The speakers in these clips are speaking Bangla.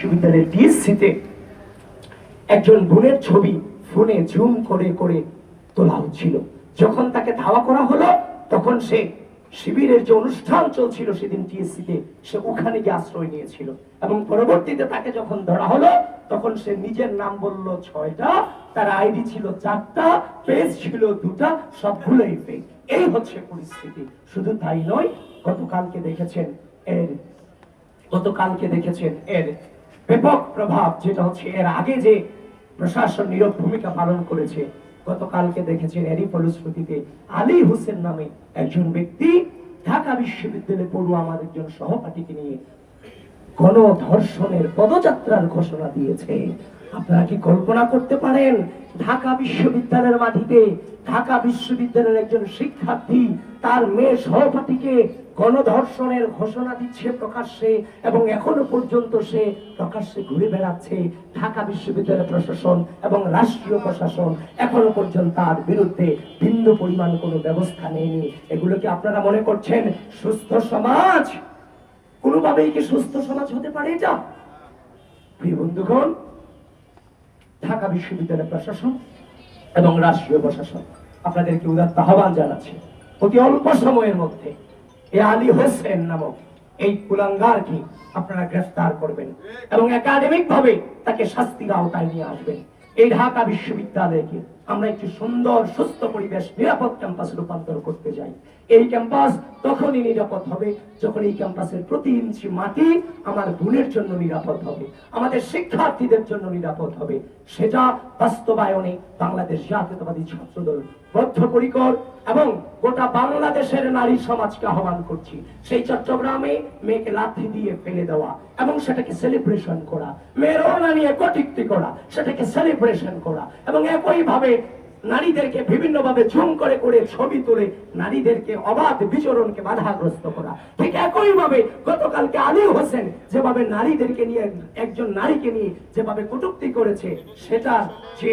বিশ্ববিদ্যালয়ের ডিএসসিতে একজন বোনের ছবি ফোনে জুম করে করে তোলা হচ্ছিল। যখন তাকে ধাওয়া করা হলো, তখন সে শিবিরের যে অনুষ্ঠান চলছিল সেদিন টিএসসিতে সে ওখানে গিয়ে আশ্রয় নিয়েছিল। এবং পরবর্তীতে তাকে যখন ধরা হলো, তখন সে নিজের নাম বলল ছয়টা, তার আইডি ছিল চারটা, পেজ ছিল দুটা, সবগুলোই ফেক এই হচ্ছে পরিস্থিতি। শুধু তাই নয়, গতকালকে দেখেছেন এর, গতকালকে দেখেছেন এর ব্যাপক প্রভাব যেটা হচ্ছে এর আগে যে প্রশাসন নীরব ভূমিকা পালন করেছে, গতকালকে দেখেছেন এরই ফলশ্রুতিতে আলী হোসেন নামে একজন ব্যক্তি ঢাকা বিশ্ববিদ্যালয়ে পড়ুয়া আমার একজন সহপাঠীকে নিয়ে গণধর্ষণের পদযাত্রার ঘোষণা দিয়েছে। আপনারা কি কল্পনা করতে পারেন, ঢাকা বিশ্ববিদ্যালয়ের মাটিতে ঢাকা বিশ্ববিদ্যালয়ের একজন শিক্ষার্থী তার মেয়ে সহপাঠীকে গণধর্ষণের ঘোষণা দিচ্ছে প্রকাশ্যে এবং এখনও পর্যন্ত সে প্রকাশ্যে ঘুরে বেড়াচ্ছে ঢাকা বিশ্ববিদ্যালয় প্রশাসন এবং রাষ্ট্রীয় প্রশাসন। এখনও পর্যন্ত তার বিরুদ্ধে বিন্দু পরিমাণ কোনো ব্যবস্থা নেয়নি। এগুলো কি আপনারা মনে করছেন সুস্থ সমাজ? কোনোভাবেই কি সুস্থ সমাজ হতে পারে এটা? প্রিয় বন্ধুগণ, ঢাকা বিশ্ববিদ্যালয় প্রশাসন এবং রাষ্ট্রীয় প্রশাসন, আপনাদেরকে উদাত্ত আহ্বান জানাচ্ছি। অতি অল্প সময়ের মধ্যে এ আলী হোসেন নামক এই কুলাঙ্গারকে আপনারা গ্রেফতার করবেন এবং একাডেমিক ভাবে তাকে শাস্তির আওতায় নিয়ে আসবেন। এই ঢাকা বিশ্ববিদ্যালয়কে আমরা একটি সুন্দর, সুস্থ পরিবেশ, নিরাপদ ক্যাম্পাস রূপান্তর করতে যাই। এই ক্যাম্পাস তখনই নিরাপদ হবে যখন এই ক্যাম্পাসের প্রতি ইঞ্চি মাটি আমার বোনের জন্য নিরাপদ হবে, আমাদের শিক্ষার্থীদের জন্য নিরাপদ হবে। সেটা বাস্তবায়নে বাংলাদেশ জাতীয়তাবাদী ছাত্রদল বদ্ধপরিকর এবং গোটা বাংলাদেশের নারী সমাজকে আহ্বান করছি। সেই চট্টগ্রামে মেয়েকে লাথি দিয়ে ফেলে দেওয়া এবং সেটাকে সেলিব্রেশন করা, মেয়ের নিয়ে কটিক্তি করা, সেটাকে সেলিব্রেশন করা এবং একই ভাবে নারীদেরকে বিভিন্ন ভাবে ঝুম করে করে ছবি তুলে নারীদেরকে অবাধ বিচরণকে বাধাগ্রস্ত করা। ঠিক একই ভাবে গতকালকে আলী হোসেন যেভাবে নারীদেরকে নিয়ে একজন নারীকে নিয়ে যেভাবে কটুক্তি করেছে, সেটা যে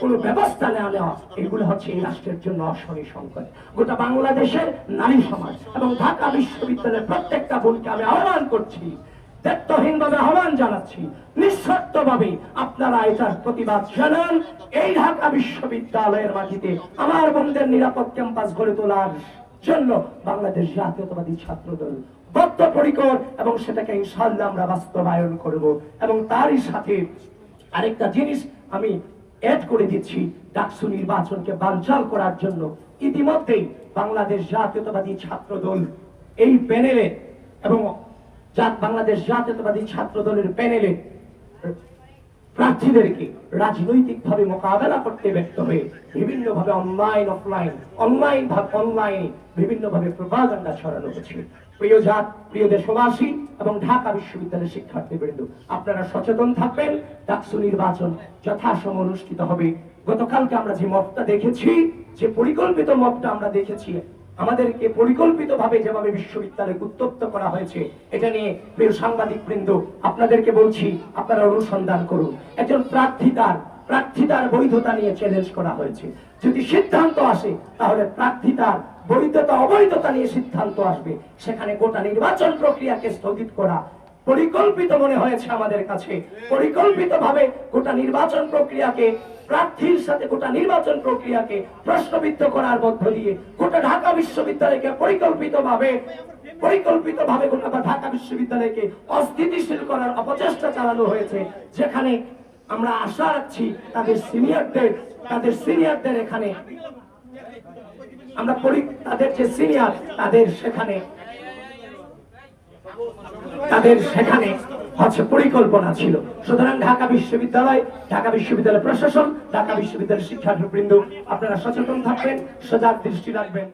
কোন ব্যবস্থা নেওয়া নেওয়া, এগুলো হচ্ছে এই রাষ্ট্রের জন্য অশনি সংকট। গোটা বাংলাদেশের নারী সমাজ এবং ঢাকা বিশ্ববিদ্যালয়ের প্রত্যেকটা বোনকে আমি আহ্বান করছি আহ্বান জানাচ্ছি। নিঃশর্ত ভাবে আপনারা এটার প্রতিবাদ জানান। এই ঢাকা বিশ্ববিদ্যালয়ের মাটিতে আমার বোনদের নিরাপদ ক্যাম্পাস গড়ে তোলার জন্য বাংলাদেশ জাতীয়তাবাদী বদ্ধপরিকর এবং সেটাকে ইনশাল্লাহ আমরা বাস্তবায়ন করব এবং তারই সাথে আরেকটা জিনিস আমি অ্যাড করে দিচ্ছি, ডাকসু নির্বাচনকে বানচাল করার জন্য। ইতিমধ্যেই বাংলাদেশ জাতীয়তাবাদী ছাত্রদল এই প্যানেলে এবং বাংলাদেশ জাতীয়তাবাদী ছাত্র দলের প্যানেলে প্রার্থীদেরকে রাজনৈতিক ভাবে মোকাবেলা করতে ব্যর্থ হয়ে বিভিন্ন ভাবে অনলাইন, অফলাইন, অনলাইন ভাবে অনলাইন বিভিন্ন ভাবে প্রভাগান্ডা ছড়ানো হচ্ছে। প্রিয় জাত, প্রিয় দেশবাসী এবং ঢাকা বিশ্ববিদ্যালয়ের শিক্ষার্থী শিক্ষার্থীবৃন্দ, আপনারা সচেতন থাকবেন, ডাকসু নির্বাচন যথাসময় অনুষ্ঠিত হবে। গতকালকে আমরা যে মতটা দেখেছি, যে পরিকল্পিত মতটা আমরা দেখেছি আমাদেরকে পরিকল্পিত ভাবে যেভাবে বিশ্ববিদ্যালয়ে উত্তপ্ত করা হয়েছে, এটা নিয়ে প্রিয় সাংবাদিক বৃন্দ, আপনাদেরকে বলছি, আপনারা অনুসন্ধান করুন। একজন প্রার্থী তার প্রার্থিতার বৈধতা নিয়ে চ্যালেঞ্জ করা হয়েছে। যদি সিদ্ধান্ত আসে, তাহলে প্রার্থিতার বৈধতা, অবৈধতা নিয়ে সিদ্ধান্ত আসবে। সেখানে গোটা নির্বাচন প্রক্রিয়াকে স্থগিত করা পরিকল্পিত মনে হয়েছে আমাদের কাছে। পরিকল্পিত ভাবে গোটা নির্বাচন প্রক্রিয়াকে, প্রার্থীর সাথে গোটা নির্বাচন প্রক্রিয়াকে প্রশ্নবিদ্ধ করার মধ্য দিয়ে গোটা ঢাকা বিশ্ববিদ্যালয়কে পরিকল্পিত ভাবে পরিকল্পিত ভাবে গোটা ঢাকা বিশ্ববিদ্যালয়কে অস্থিতিশীল করার অপচেষ্টা চালানো হয়েছে, যেখানে আমরা আশা রাখছি তাদের সিনিয়রদের তাদের সিনিয়রদের এখানে আমরা তাদের যে সিনিয়র, তাদের সেখানে তাদের সেখানে হচ্ছে পরিকল্পনা ছিল। সুতরাং ঢাকা বিশ্ববিদ্যালয় ঢাকা বিশ্ববিদ্যালয় প্রশাসন, ঢাকা বিশ্ববিদ্যালয়ের শিক্ষার্থীবৃন্দ, আপনারা সচেতন থাকবেন, সজাগ দৃষ্টি রাখবেন।